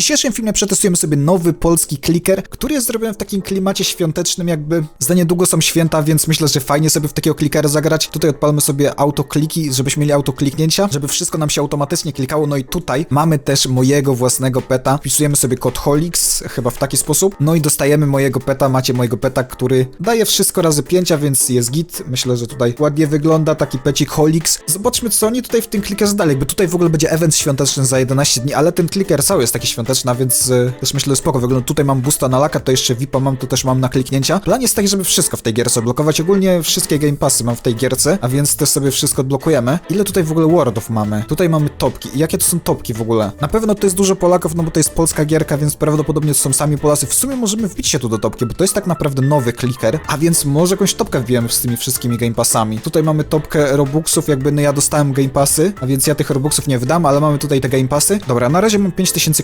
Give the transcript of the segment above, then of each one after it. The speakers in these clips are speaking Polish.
dzisiejszym filmie przetestujemy sobie nowy polski clicker, który jest zrobiony w takim klimacie świątecznym, jakby za niedługo są święta, więc myślę, że fajnie sobie w takiego clickera zagrać. Tutaj odpalmy sobie autokliki, żebyśmy mieli autokliknięcia, żeby wszystko nam się automatycznie klikało. No i tutaj mamy też mojego własnego peta. Wpisujemy sobie kod Holix, chyba w taki sposób. No i dostajemy mojego peta, macie mojego peta, który daje wszystko razy 5, a więc jest git. Myślę, że tutaj ładnie wygląda taki pecik Holix. Zobaczmy, co oni tutaj w tym clickerze dali, jakby tutaj w ogóle będzie event świąteczny za 11 dni, ale ten clicker cały jest taki świąteczny, a więc y, też myślę, że spoko wygląda. Tutaj mam boosta na laka, to jeszcze VIPa mam, tu też mam na kliknięcia. Plan jest taki, żeby wszystko w tej gierce odblokować. Ogólnie wszystkie game passy mam w tej gierce, a więc też sobie wszystko odblokujemy. Ile tutaj w ogóle wardów mamy? Tutaj mamy topki. I jakie to są topki w ogóle? Na pewno to jest dużo Polaków, no bo to jest polska gierka, więc prawdopodobnie to są sami Polacy. W sumie możemy wbić się tu do topki, bo to jest tak naprawdę nowy clicker, a więc może jakąś topkę wbijemy z tymi wszystkimi game passami. Tutaj mamy topkę Robuxów, jakby no ja dostałem game passy, a więc ja tych Robuxów nie wydam, ale mamy tutaj te game passy. Dobra, na razie mam 5000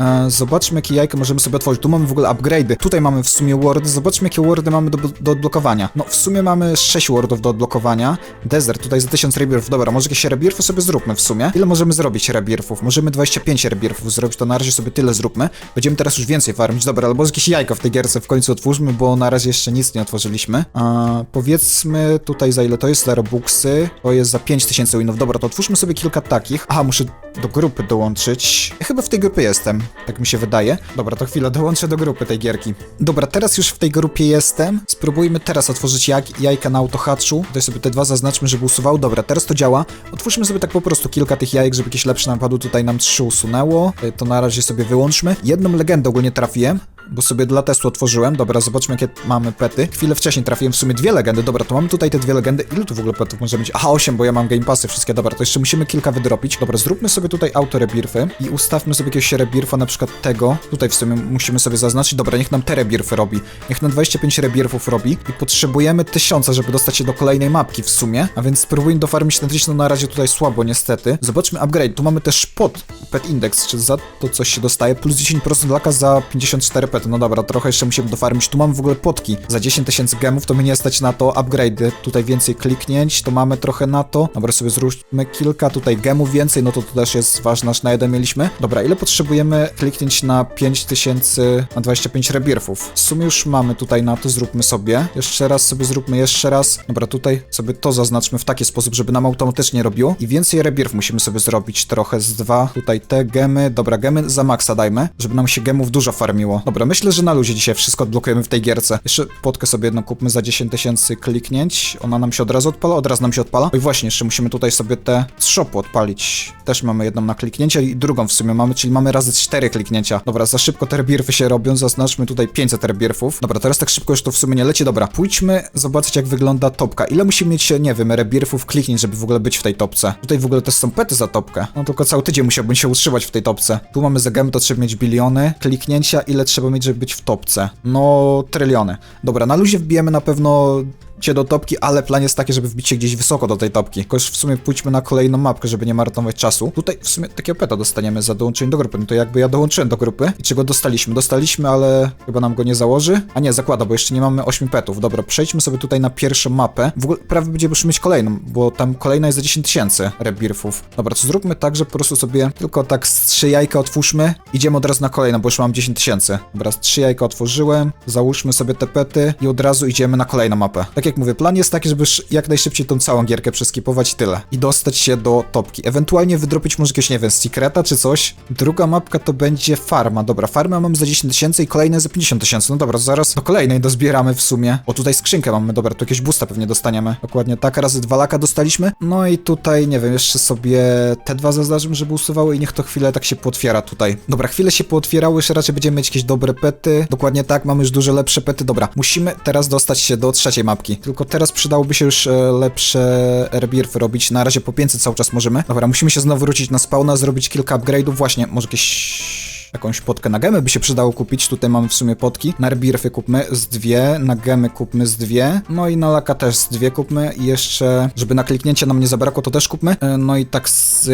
E, zobaczmy, jakie jajka możemy sobie otworzyć. Tu mamy w ogóle upgrade'y. Tutaj mamy w sumie wardy. Zobaczmy, jakie wardy mamy do, do odblokowania. No, w sumie mamy 6 wardów do odblokowania. Desert, tutaj za 1000 rebirthów. Dobra, może jakieś rebirthy sobie zróbmy w sumie. Ile możemy zrobić rebirthów? Możemy 25 rebirthów zrobić, to na razie sobie tyle zróbmy. Będziemy teraz już więcej farmić. Dobra, albo jakieś jajka w tej gierce w końcu otwórzmy, bo na razie jeszcze nic nie otworzyliśmy. A, powiedzmy tutaj za ile to jest za robuxy. To jest za 5000 winów. Dobra, to otwórzmy sobie kilka takich. Aha, muszę do grupy dołączyć. Chyba w tej grupie jestem, tak mi się wydaje. Dobra, to chwilę, dołączę do grupy tej gierki. Dobra, teraz już w tej grupie jestem. Spróbujmy teraz otworzyć jaj jajka na autohatchu. Tutaj sobie te dwa zaznaczmy, żeby usuwał. Dobra, teraz to działa. Otwórzmy sobie tak po prostu kilka tych jajek, żeby jakieś lepsze nam padły. Tutaj nam trzy usunęło. Y, To na razie sobie wyłączmy. Jedną legendę ogólnie trafiłem bo sobie dla testu otworzyłem. Dobra, zobaczmy jakie mamy pety. Chwilę wcześniej trafiłem w sumie dwie legendy. Dobra, to mamy tutaj te dwie legendy. Ile tu w ogóle petów może być? Aha, 8, bo ja mam game passy wszystkie. Dobra, to jeszcze musimy kilka wydropić. Dobra, zróbmy sobie tutaj auto rebirfy i ustawmy sobie jakiegoś rebirfa, na przykład tego. Tutaj w sumie musimy sobie zaznaczyć. Dobra, niech nam te rebirfy robi. Niech nam 25 rebirfów robi i potrzebujemy 1000, żeby dostać się do kolejnej mapki w sumie. A więc spróbujmy dofarmić ten no na razie tutaj słabo niestety. Zobaczmy upgrade. Tu mamy też pod pet index, czy za to coś się dostaje. Plus 10% laka za 54 No dobra, trochę jeszcze musimy dofarmić. Tu mamy w ogóle potki. Za 10 tysięcy gemów to mnie nie stać na to. Upgrade. Tutaj więcej kliknięć, to mamy trochę na to. Dobra, sobie zróbmy kilka. Tutaj gemów więcej, no to to też jest ważne, aż na jeden mieliśmy. Dobra, ile potrzebujemy kliknięć na 5000, na 25 rebirfów? W sumie już mamy tutaj na to, zróbmy sobie. Jeszcze raz sobie zróbmy, jeszcze raz. Dobra, tutaj sobie to zaznaczmy w taki sposób, żeby nam automatycznie robiło. I więcej rebirf musimy sobie zrobić trochę z dwa. Tutaj te gemy. Dobra, gemy za maksa dajmy, żeby nam się gemów dużo farmiło. Dobra, myślę, że na luzie dzisiaj wszystko odblokujemy w tej gierce. Jeszcze potkę sobie jedną kupmy za 10 tysięcy kliknięć. Ona nam się od razu odpala, od razu nam się odpala. No i właśnie, jeszcze musimy tutaj sobie te z shopu odpalić. Też mamy jedną na kliknięcie i drugą w sumie mamy, czyli mamy razy 4 kliknięcia. Dobra, za szybko te rebirfy się robią, zaznaczmy tutaj 500 rebirfów. Dobra, teraz tak szybko już to w sumie nie leci. Dobra, pójdźmy zobaczyć jak wygląda topka. Ile musimy mieć, nie wiem, rebirfów kliknięć, żeby w ogóle być w tej topce? Tutaj w ogóle też są pety za topkę. No tylko cały tydzień musiałbym się utrzymać w tej topce. Tu mamy za to trzeba mieć biliony. Kliknięcia, ile trzeba mieć, żeby być w topce? No, tryliony. Dobra, na luzie wbijemy na pewno cię do topki, ale plan jest taki, żeby wbić się gdzieś wysoko do tej topki. Tylko w sumie pójdźmy na kolejną mapkę, żeby nie marnować czasu. Tutaj w sumie takiego peta dostaniemy za dołączenie do grupy. No to jakby ja dołączyłem do grupy i czego dostaliśmy? Dostaliśmy, ale chyba nam go nie założy. A nie, zakłada, bo jeszcze nie mamy 8 petów. Dobra, przejdźmy sobie tutaj na pierwszą mapę. W ogóle prawie będziemy już mieć kolejną, bo tam kolejna jest za 10 tysięcy rebirfów. Dobra, co zróbmy tak, że po prostu sobie tylko tak z trzy jajka otwórzmy. Idziemy od razu na kolejną, bo już mam 10 tysięcy. Dobra, z trzy jajka otworzyłem. Załóżmy sobie te pety i od razu idziemy na kolejną mapę. Tak jak mówię, plan jest taki, żeby jak najszybciej tą całą gierkę przeskipować i tyle. I dostać się do topki. Ewentualnie wydropić może jakiegoś, nie wiem, secreta czy coś. Druga mapka to będzie farma. Dobra, farmę mamy za 10 tysięcy i kolejne za 50 tysięcy. No dobra, zaraz do kolejnej dozbieramy w sumie. O, tutaj skrzynkę mamy, dobra, tu jakieś boosta pewnie dostaniemy. Dokładnie tak, razy dwa laka dostaliśmy. No i tutaj, nie wiem, jeszcze sobie te dwa zaznaczmy, żeby usuwały i niech to chwilę tak się pootwiera tutaj. Dobra, chwilę się pootwierały, jeszcze raczej będziemy mieć jakieś dobre pety. Dokładnie tak, mamy już dużo lepsze pety. Dobra, musimy teraz dostać się do trzeciej mapki. Tylko teraz przydałoby się już e, lepsze rebirfy robić. Na razie po 500 cały czas możemy. Dobra, musimy się znowu wrócić na spawna, zrobić kilka upgrade'ów. Właśnie, może jakieś jakąś potkę na gemy by się przydało kupić. Tutaj mamy w sumie potki. Na rebirfy kupmy z dwie, na gemy kupmy z dwie, no i na laka też z dwie kupmy i jeszcze, żeby na kliknięcie nam nie zabrakło, to też kupmy. E, No i tak z...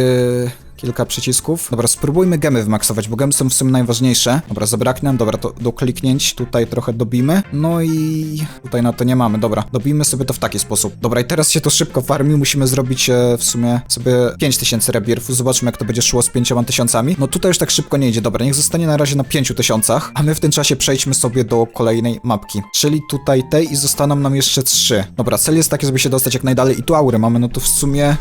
kilka przycisków. Dobra, spróbujmy gemy wymaksować, bo gemy są w sumie najważniejsze. Dobra, zabraknie dobra, to do kliknięć tutaj trochę dobimy. No i tutaj na to nie mamy, dobra. Dobijmy sobie to w taki sposób. Dobra, i teraz się to szybko farmi, musimy zrobić e, w sumie sobie 5000 rebirfów. Zobaczmy jak to będzie szło z 5000. No tutaj już tak szybko nie idzie, dobra, niech zostanie na razie na 5000, a my w tym czasie przejdźmy sobie do kolejnej mapki. Czyli tutaj tej i zostaną nam jeszcze trzy. Dobra, cel jest taki, żeby się dostać jak najdalej i tu aury mamy, no to w sumie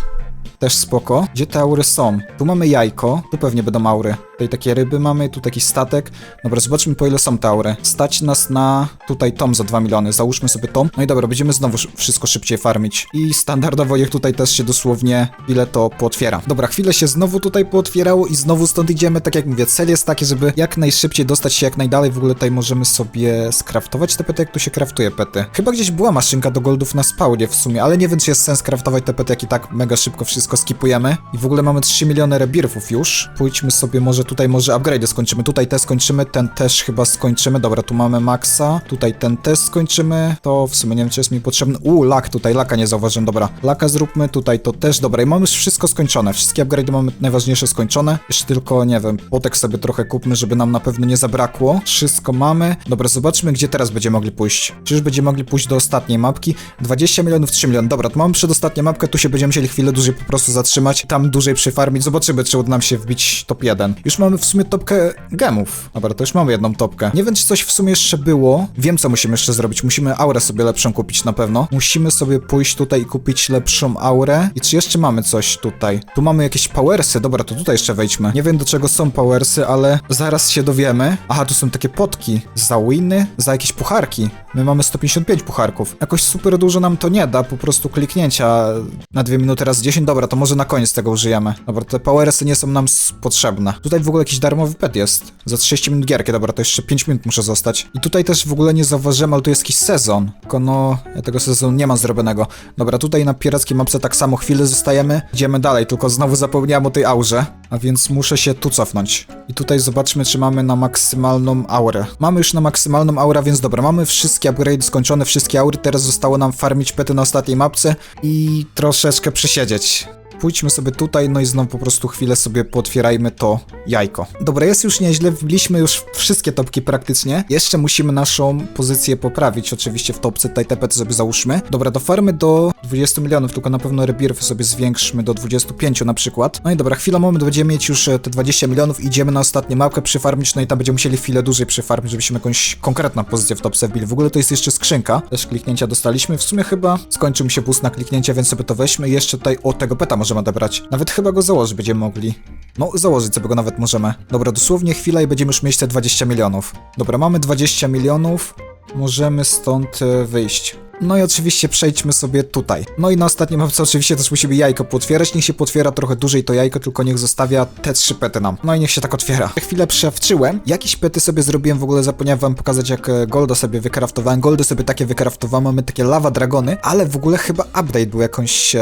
też spoko. Gdzie te aury są? Tu mamy jajko, tu pewnie będą aury. Tutaj takie ryby mamy, tu taki statek. Dobra, zobaczmy po ile są te. Stać nas na tutaj tom za 2 miliony. Załóżmy sobie tom. No i dobra, będziemy znowu sz- wszystko szybciej farmić. I standardowo jak tutaj też się dosłownie ile to pootwiera. Dobra, chwilę się znowu tutaj pootwierało i znowu stąd idziemy. Tak jak mówię, cel jest taki, żeby jak najszybciej dostać się jak najdalej. W ogóle tutaj możemy sobie skraftować te pety, jak tu się kraftuje pety. Chyba gdzieś była maszynka do goldów na spawnie w sumie, ale nie wiem czy jest sens kraftować te pety, jak i tak mega szybko wszystko skipujemy. I w ogóle mamy 3 miliony rebirfów już. Pójdźmy sobie może tutaj, może upgrade skończymy. Tutaj te skończymy, ten też chyba skończymy. Dobra, tu mamy maxa. Tutaj ten też skończymy. To w sumie nie wiem, czy jest mi potrzebny. Uuu, lak tutaj, laka nie zauważyłem. Dobra, laka zróbmy. Tutaj to też. Dobra, i mamy już wszystko skończone. Wszystkie upgrade mamy najważniejsze skończone. Jeszcze tylko, nie wiem, potek sobie trochę kupmy, żeby nam na pewno nie zabrakło. Wszystko mamy. Dobra, zobaczmy, gdzie teraz będziemy mogli pójść. Czy już będziemy mogli pójść do ostatniej mapki? 20 milionów, 3 miliony. Dobra, to mamy przedostatnią mapkę, tu się będziemy musieli chwilę dłużej po prostu zatrzymać, tam dłużej przyfarmić. Zobaczymy, czy uda nam się wbić top 1. Już mamy w sumie topkę gemów. Dobra, to już mamy jedną topkę. Nie wiem, czy coś w sumie jeszcze było. Wiem, co musimy jeszcze zrobić. Musimy aurę sobie lepszą kupić na pewno. Musimy sobie pójść tutaj i kupić lepszą aurę. I czy jeszcze mamy coś tutaj? Tu mamy jakieś powersy. Dobra, to tutaj jeszcze wejdźmy. Nie wiem, do czego są powersy, ale zaraz się dowiemy. Aha, tu są takie potki. Za winy? Za jakieś pucharki. My mamy 155 pucharków. Jakoś super dużo nam to nie da, po prostu kliknięcia na 2 minuty raz 10. Dobra, to może na koniec tego użyjemy. Dobra, te powersy nie są nam potrzebne. Tutaj w ogóle jakiś darmowy pet jest. Za 30 minut gierki, dobra, to jeszcze 5 minut muszę zostać. I tutaj też w ogóle nie zauważyłem, ale tu jest jakiś sezon. Tylko no, ja tego sezonu nie mam zrobionego. Dobra, tutaj na pirackiej mapce tak samo chwilę zostajemy. Idziemy dalej, tylko znowu zapomniałem o tej aurze. A więc muszę się tu cofnąć. I tutaj zobaczmy, czy mamy na maksymalną aurę. Mamy już na maksymalną aurę, więc dobra, mamy wszystkie upgrade skończone, wszystkie aury. Teraz zostało nam farmić pety na ostatniej mapce i troszeczkę przesiedzieć. Pójdźmy sobie tutaj, no i znowu po prostu chwilę sobie potwierajmy to jajko. Dobra, jest już nieźle, wbiliśmy już wszystkie topki praktycznie. Jeszcze musimy naszą pozycję poprawić, oczywiście w topce, tutaj te pety sobie załóżmy. Dobra, do farmy do 20 milionów, tylko na pewno rebirfy sobie zwiększmy do 25 na przykład. No i dobra, chwilę moment, będziemy mieć już e, te 20 milionów, idziemy na ostatnią mapkę przyfarmić, no i tam będziemy musieli chwilę dłużej przyfarmić, żebyśmy jakąś konkretną pozycję w topce wbili. W ogóle to jest jeszcze skrzynka, też kliknięcia dostaliśmy. W sumie chyba skończył mi się boost na kliknięcie, więc sobie to weźmy. Jeszcze tutaj o tego peta możemy odebrać. Nawet chyba go założyć będziemy mogli. No, założyć sobie go nawet możemy. Dobra, dosłownie chwila i będziemy już mieć te 20 milionów. Dobra, mamy 20 milionów. Możemy stąd e, wyjść. No i oczywiście przejdźmy sobie tutaj. No i na ostatnim mapce oczywiście też musimy jajko potwierać. Niech się potwiera trochę dłużej to jajko, tylko niech zostawia te trzy pety nam. No i niech się tak otwiera. Chwilę przewczyłem. Jakieś pety sobie zrobiłem, w ogóle zapomniałem wam pokazać jak e, golda sobie wykraftowałem. Goldy sobie takie wykraftowałem, mamy takie lava dragony, ale w ogóle chyba update był jakąś e,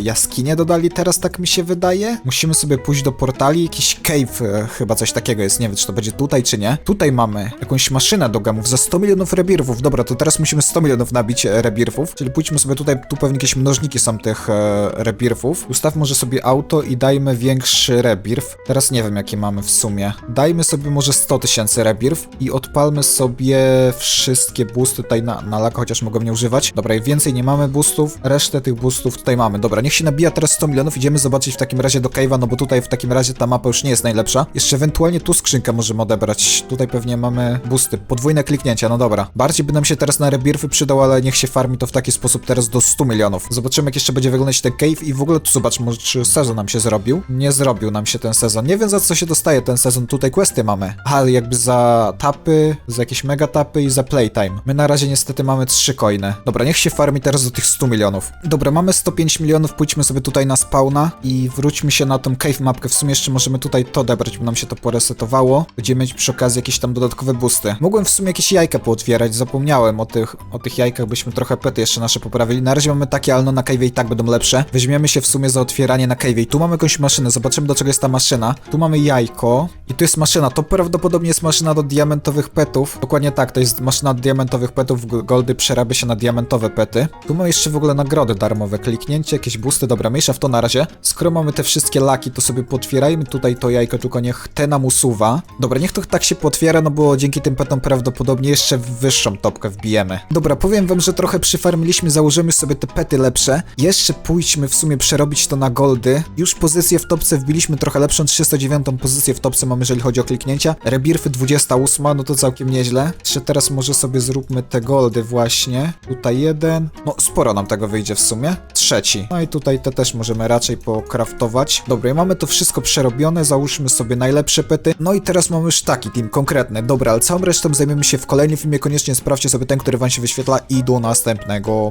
jaskinię dodali teraz, tak mi się wydaje. Musimy sobie pójść do portali, jakiś cave e, chyba coś takiego jest, nie wiem czy to będzie tutaj czy nie. Tutaj mamy jakąś maszynę do gemów za 100 milionów rebirfów. Dobra, to teraz musimy 100 milionów nabić e, rebirfów, czyli pójdźmy sobie tutaj, tu pewnie jakieś mnożniki są tych e, rebirfów. Ustaw może sobie auto i dajmy większy rebirf. Teraz nie wiem jaki mamy w sumie. Dajmy sobie może 100 tysięcy rebirf i odpalmy sobie wszystkie boosty tutaj na, na laka, chociaż mogą nie używać. Dobra, i więcej nie mamy boostów, resztę tych boostów tutaj mamy. Dobra, niech się nabija teraz 100 milionów, idziemy zobaczyć w takim razie do cave'a, no bo tutaj w takim razie ta mapa już nie jest najlepsza. Jeszcze ewentualnie tu skrzynkę możemy odebrać. Tutaj pewnie mamy boosty, podwójne kliknięcia, no dobra. Bardziej by nam się teraz na rebirfy przydał, ale niech się farmi to w taki sposób teraz do 100 milionów. Zobaczymy jak jeszcze będzie wyglądać ten cave i w ogóle tu zobacz, może czy sezon nam się zrobił. Nie zrobił nam się ten sezon. Nie wiem za co się dostaje ten sezon, tutaj questy mamy. Ale jakby za tapy, za jakieś mega tapy i za playtime. My na razie niestety mamy 3 coiny. Dobra, niech się farmi teraz do tych 100 milionów. Dobra, mamy 105 milionów, pójdźmy sobie tutaj na spawna i wróćmy się na tą cave mapkę. W sumie jeszcze możemy tutaj to odebrać, bo nam się to poresetowało. Będziemy mieć przy okazji jakieś tam dodatkowe boosty. Mogłem w sumie jakieś jajka pootwierać, zapomniałem o tych, o tych jajkach, byśmy żebyśmy trochę pety jeszcze nasze poprawili. Na razie mamy takie, ale no na Cave i tak będą lepsze. Weźmiemy się w sumie za otwieranie na Cave. Tu mamy jakąś maszynę, zobaczymy do czego jest ta maszyna. Tu mamy jajko i tu jest maszyna. To prawdopodobnie jest maszyna do diamentowych petów. Dokładnie tak, to jest maszyna do diamentowych petów. Goldy przerabia się na diamentowe pety. Tu mamy jeszcze w ogóle nagrody darmowe. Kliknięcie, jakieś boosty. Dobra, mniejsza w to na razie. Skoro mamy te wszystkie laki, to sobie potwierajmy tutaj to jajko, tylko niech te nam usuwa. Dobra, niech to tak się potwiera, no bo dzięki tym petom prawdopodobnie jeszcze wyższą topkę wbijemy. Dobra, powiem wam, że trochę przyfarmiliśmy, założymy sobie te pety lepsze. Jeszcze pójdźmy w sumie przerobić to na goldy. Już pozycję w topce wbiliśmy trochę lepszą, 309 pozycję w topce mamy, jeżeli chodzi o kliknięcia. Rebirfy 28, no to całkiem nieźle. Jeszcze teraz może sobie zróbmy te goldy właśnie. Tutaj jeden. No sporo nam tego wyjdzie w sumie. Trzeci. No i tutaj te też możemy raczej pokraftować. Dobra, i mamy to wszystko przerobione, załóżmy sobie najlepsze pety. No i teraz mamy już taki team konkretny. Dobra, ale całą resztą zajmiemy się w kolejnym filmie. Koniecznie sprawdźcie sobie ten, który wam się wyświetla i następnego.